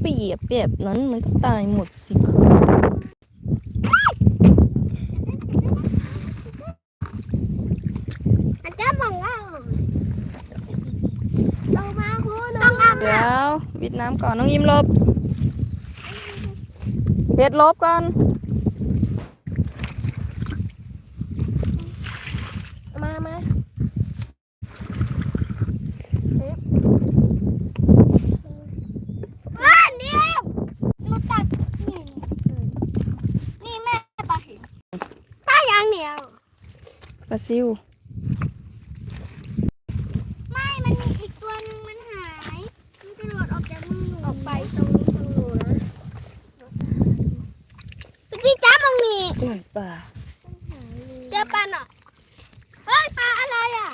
ไปเหยียบแบบนั้นมันก็ตายหมดสิคะอาจารย์มองว่ามาคุณต้องอาบเดี๋ยววิดน้ำก่อนน้องยิมลบเพชรลบก่อน มามาว้านี่หนูตักนี่นี่แม่ปลาหินปลาอย่างเดียว ปลา ซิว ไม่ มันมีอีกตัวหนึงมันหาย มันกระโดดออกจากมือหนูออกไปตรงนี้ตรงหนูนะพี่จ้ามังมีอุ้ยปลาเจอปลาหน่อยเฮ้ยปลาอะไรอะ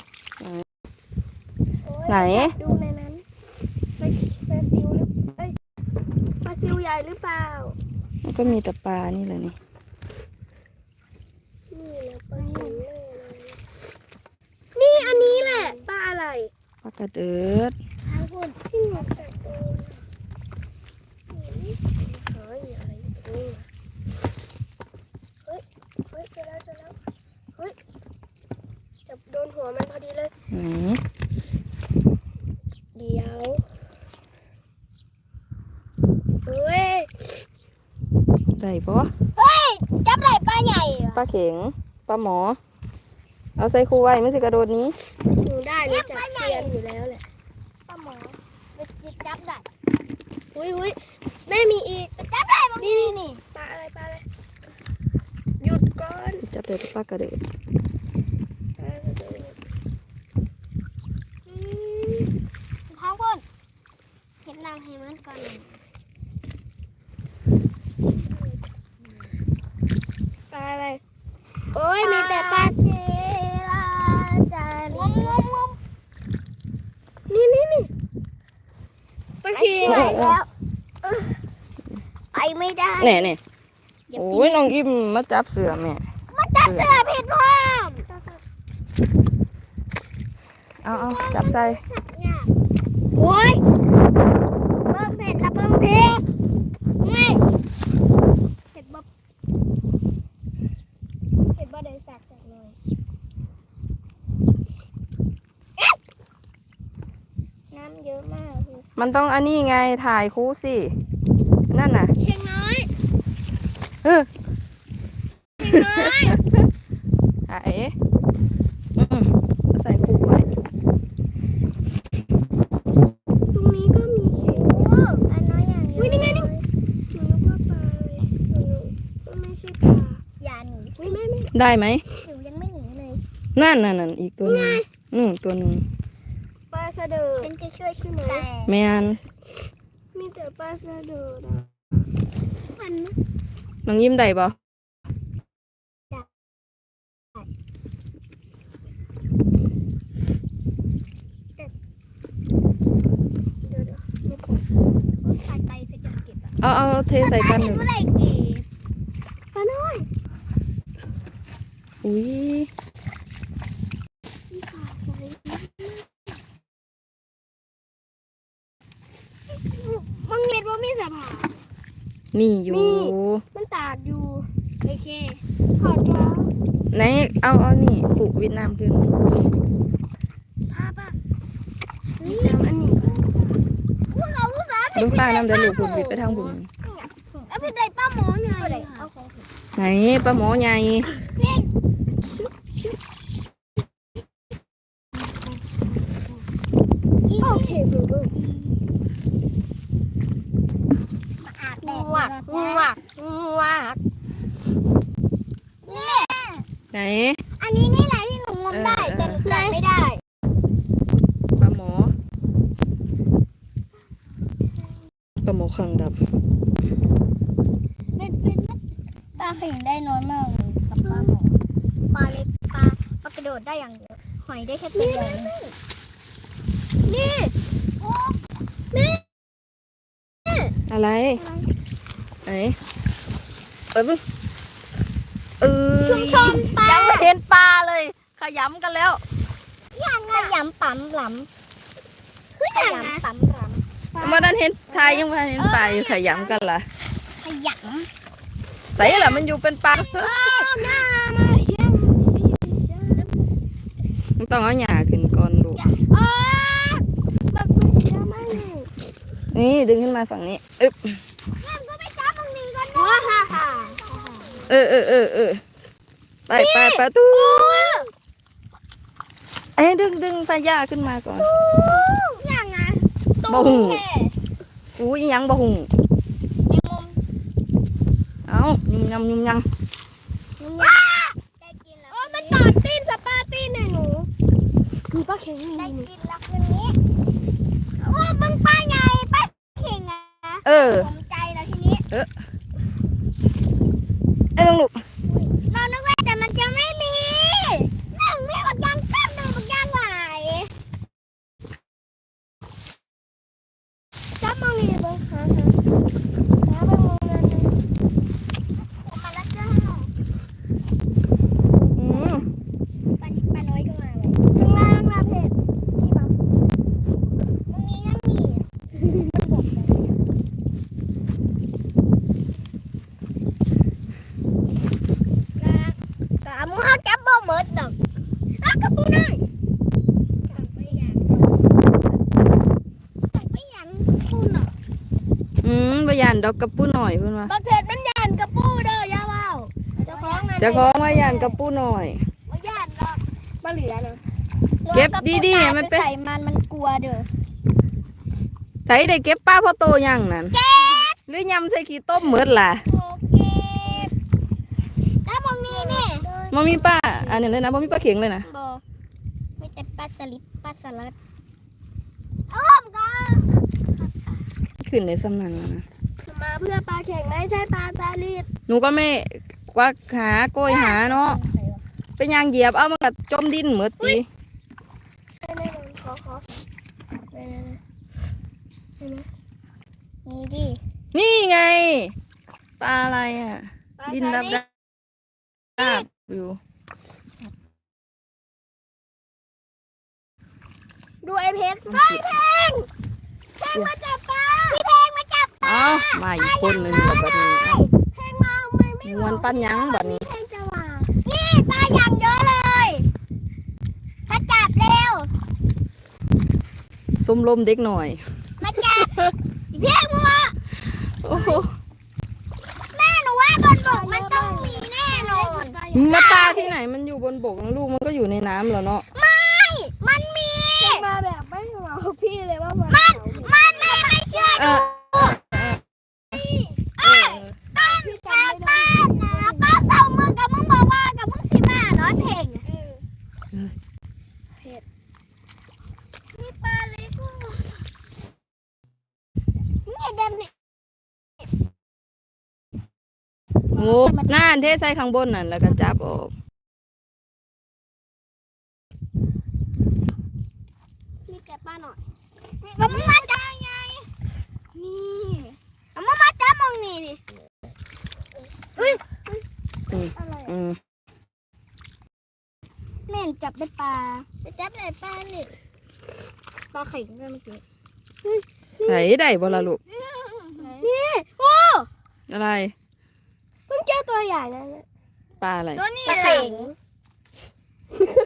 ไหน ดูในนั้นปลาปลาซิวหรือเอ้ยปลาซิวใหญ่หรือเปล่า มันก็มีแต่ปลานี่แหละนี่นี่ แล้วเฮ้ยจับโดนหัวมันพอดีเลยหืมเดี๋ยวเฮ้ยได้ปะเฮ้ยจับไหลปลาใหญ่เหรอปลาเข็งปลาหมอ เอาใส่คูไว้ไม่สิกระโดดหนี้หนู ได้หนูจับเซียนอยู่แล้วแหละปลาหมอไปจับได้อุ้ยอุ้ยแม่มีอีกจับได้บางทีนี่ปลาอะไรปลาอะไรหยุดก่อนจับเด็ดปลากระเดิด ท้องคนเห็นน้ำให้มันก่อนปลาอะไรโอ้ยมีแต่ปลาเจลาจานงมงมนี่นี่นี่ ปลาเขียวแล้วไปไม่ได้แน่แน่อย่าโอ้ยน้องยิมมาจับเสือแม่มาจับเสือผิดพร้อมเอาเอาจับใส่โอ้ยเบิ้งเผ็ดละเบิ้งเผ็ดไม่เผ็ดบ๊อบเผ็ดบ๊อบเดินสักสักหน่อยเอ๊ะน้ำเยอะมากเลย มันต้องอันนี้ไงถ่ายคู่สิ นั่นน่ะเพียงน้อยเออเพียงน้อยอะเอ๊ะอืมใส่คู่ไว้ตรงนี้ก็มีเข็งอันน้อยอย่างนี้นี่ไงนี่หนูนึกว่าปลาเลยหนูนึกว่าไม่ใช่ปลาอย่าหนีอุ้ยแม่ไม่ได้ไหมหนูยังไม่หนีเลยนั่นนั่นนั่นอีกตัวหนึงอืมตัวหนึ่ง ปลาสะเดือฉันจะ ช่วยใช่ไหมแมนมีแต่ปลาสะเดือนะมันน้องยิ้มได้ปะเดี๋ยวเดี๋ยวไม่กดก็ใส่ไตเสร็จจะเก็บอะเอาเอาเทใส่กันเห็เลนยเมื่อไหร่เก็บปลาน้อยอุ้ย มีปลาใส่ มึงเห็นว่ามีสะพานมีอยู่ มีมันตากอยู่ โอเคถอดแล้วไหนเอาเอานี่ขู่เวียดนามขึ้นภาพอะนี่อันนี้พวกเราผู้สาวเบื้องใต้น้ำเดือดหลูกหุ่นวิดไปทางหุ่นเอาไปได้ป้าหมอไงเอาของไหนปลาหมอใหญ่โอเคเบอร์เบอร์ง วักงวักงวักนี่ไหนอันนี้นี่แหละที่หนูงมได้แต่หนูจับไม่ได้ปลาหมอปลาหมอขังดับเป็นเป็นปลาขยิงได้น้อยมากเลยกับปลาหมอปลาเล็กปลาปลากระโดดได้อย่างเดียวหอยได้แค่ตัวเดียวนี่โอ้นี่อะไร ไหนเปิดปุ๊บเออชุมชนปลายังไม่เห็นปลาเลย ขยำกันแล้วอย่างขยำปั๊มหลำคืออย่างปั๊มหลำบ่ทันเห็นทายยังบ่ทันเห็นปลาอยู่ขยำกันล่ะขยใส่ล่ะมันอยู่เป็นปลาำหน้ามาเยี่ยมมันต้องเอาหญ้าขึ้นก่อนลูกอ๋อแบบเยอะมากนี่ดึงขึ้นมาฝั่งนี้ อึ๊บงั้นก็ไปจับต รงนี้กันนะฮ่าฮ่าเออเออเออเออไปไปไปตู้เอ้ยดึงดึงตาหญ้าขึ้นมาก่อนยังไงบ่หูอู้ยยังบ่หุงในมุมเอายุ่มยำยุ่มยว้าได้กินแล้วโอ้มันตอดตีนสปาตีนให้หนูมีป้าเข่งได้กินแล้วคืนนี้โอ้มึงป้าไงป้าเข่งอะำเออ ผมใจแล้วทีนี้ เอ้ย ลงลูก เรานึกว่าแต่มันจะไม่มีนั่งไม่บักยางตั้มหนึ่งบักยางไหวจับมองนี่เบิ้งหาหาหาไปมองนั่นนะมาแล้วจ้า อืม ปลานิดปลาน้อยก็มาเลยข้างล่างมาเพจนี่ปั๊มมึงนี้ยังมีอะมันบอกเลยนะกะมึงเขาจับบ่หมดดอกเอากระปุกหน่อยจับไปอย่างจับไปอย่างปูหน่อย อืมบยาน ดอกกระปูหน่อยเพิ่นว่าประเภทมันยันกระปูเด้อย่าเว้าเจ้าของนั่นเจะของว่ายานกระปูหน่อย บ่ย่านดอกบ่เหลือนะเก็บดีๆให้มันเป็น ใส่มันมันกลัวเด้อใส่ได้เก็บปลาพอโตยังนั่นหรือยำใส่ขี้ต้มเหมือดล่ะโอเคแล้วมองนี่นี่บ่มีปลาอันนี้เลยนะบ่มีปลาเข็งเลยนะบอไม่แต่ปลาสลิดปลาสลัดอ้อมก็ขึ้นในสำนักแล้วนะ มาเพื่อปลาแข็งไม่ใช่ปลาสลิดหนูก็ไม่ควักหาโกยหาเนาะไปยางเหยียบเอามันก็จมดินเหมือดติไม่ไม่ไม่ขอขอไม่ไม่ไม่นี่ดินี่ไง ปลาอะไรอะ ดินดับดับอยู่ดูไอเพชรไอเพลงเพลงมาจับปลาพี่ เพลงมาจับปลาเอามาอีกคนหนึ่งแบบนี้เอาเพลงมาทำไมไม่มวนปั้นยังแบบนี้ นี่ปลาอย่างเยอะเลยมาจับเร็วส้มลมเด็กหน่อย มาจับเพียงมัวโอ้โหแม่หนูว่าบนบกมันต้องมีแน่นอนมาปลาที่ไหนมันอยู่บนบกนะลูกมันก็อยู่ในน้ำแล้วเนาะไม่มันมีมาแบบไม่บอกพี่เลยว่ามันมันมันไม่ไม่เชื่อ เอ ดู อ เอ้ยต้นกาต้นนะป้าเศร้ามึงกับมึงบอกว่ากับมึงสิมาน้อยเพลงเผ็ดมีปลาเล็กนี่เดมนี่ โอ้น่านเทใส่ข้างบนนั่นแล้วก็จับออกมีแต่ปลาหน่อยก็มึงมาจ้าไงนี่เอามึงมาจ้ามองนี่ดิเฮ้ยอะไรอืมแม่นจับได้ปลาจะจับได้ปลานี่ปลาไข่ด้วยเมื่อกี้ใส่ได้บ่ละลูกนี่โอ้อะไรเพิ่งเจอ ตัวใหญ่นะปลาอะไร ตัวนี้ปลาเข่ง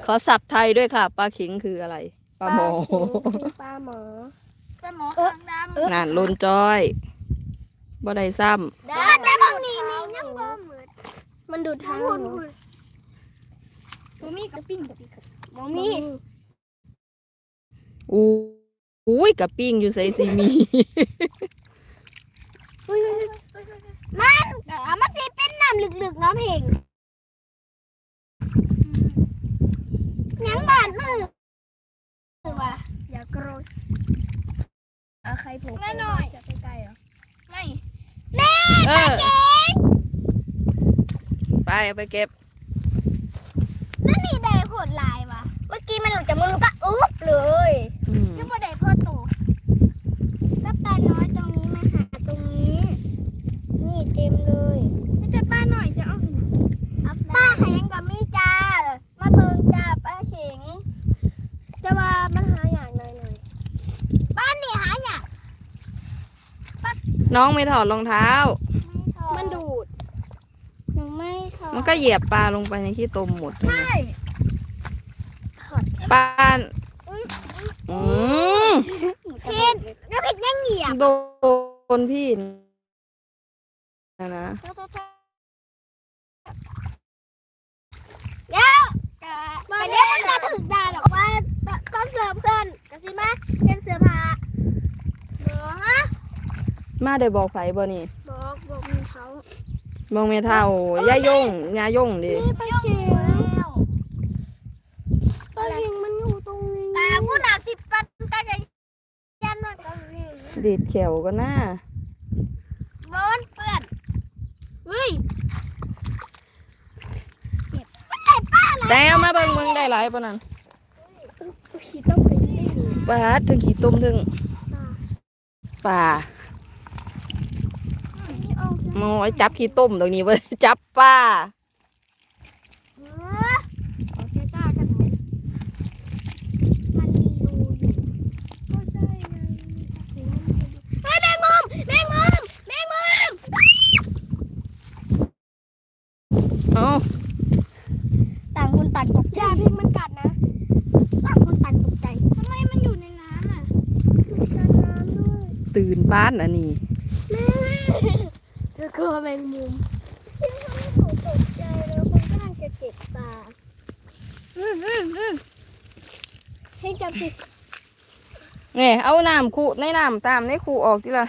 ขอสับไทยด้วยค่ะ ปลาขิงคืออะไร ปลาหมอปลาหมอ ปลาหมอหางดำนานลนจอยบ่ได้ซ้ได้แต่บางนี่นี่ยังบ่เหมือนมันดูดทางหุ่นหุ่นตัวมีกระปิ้งกระปิ้งมองนี่ำอู้อุ้ยกับปิ้งอยู่ใส่ซีมี มันเออมันสิเป็นน้ำลึกๆเนาะเพลงยังบาดมือว่ะอย่ากรธเอาใครผูกแม่หน่อย จะใกล้ๆเหรอ ไม่เออไปเอาไปเก็บ นั่นนี่ได้โคตรลายว่ะ เมื่อกี้มันหลุดจากมือก็อุ๊บเลยอืมยังบ่ได้พ่อโตก็ปลาน้อยตรงนี้มาหาตรงนี้ นี่เต็มเลย ไม่จะป้าหน่อยจะเอา ป้าหายังกับมีจ้า มาเบิ่งจ้าป้าเฉิงจะว่ามันหาอย่างหน่อยหน่อยบ้านนี่หาอย่าง น้องไม่ถอดรองเท้า มันดูด หนูไม่ถอดมันก็เหยียบปลาลงไปในที่ตมหมดเลยใช่ปลาอืมผิดก็ผิดยังเหยียบโดนพี่นะนะเดี๋ยวแต่เดี๋ยวมันจะถึงด่าหรอกว่าต้นเสือเพื่อนกสิมาเป็นเสือผาเบอฮะ มาได้บอกไฟบ่นี่บอกบอกมีเขาบองเมเท่าย่ายงยายงดิไปเชียวแล้วปลาเห็งมันอยู่ตรงนี้แต่กูน่ะสิบปันแต่จะยันมันก็วิ่งดีดแขวก็น่าบนเพื่อนเฮ้ยไม่ใช่ป้าเหรอแต่เอามาเบิ่งมึงได้หลายปะนั่นขี่ต้องไปนี่ปลาถึงขี่ต้มถึงปลา โมยจับขี่ต้มตรงนี้ว้ยจับป้าจ้ากันไหนูแมงมุมแมงมุมแมงมุมเอาต่างคนต่างตกใจอย่าเพิ่งมันกัดนะ ต่างคนต่างตกใจทำไมมันอยู่ในน้ำอะกันน้ำด้วยตื่นบ้านอันนี้ แล้วก็แมงมุมที่ทำให้ผมตกใจแล้วคนกำลังจะเก็บปลาอืมอืมอืมให้จับสิเนี่ยเอาน้ำคูในน้ำตามในคูออกทีละ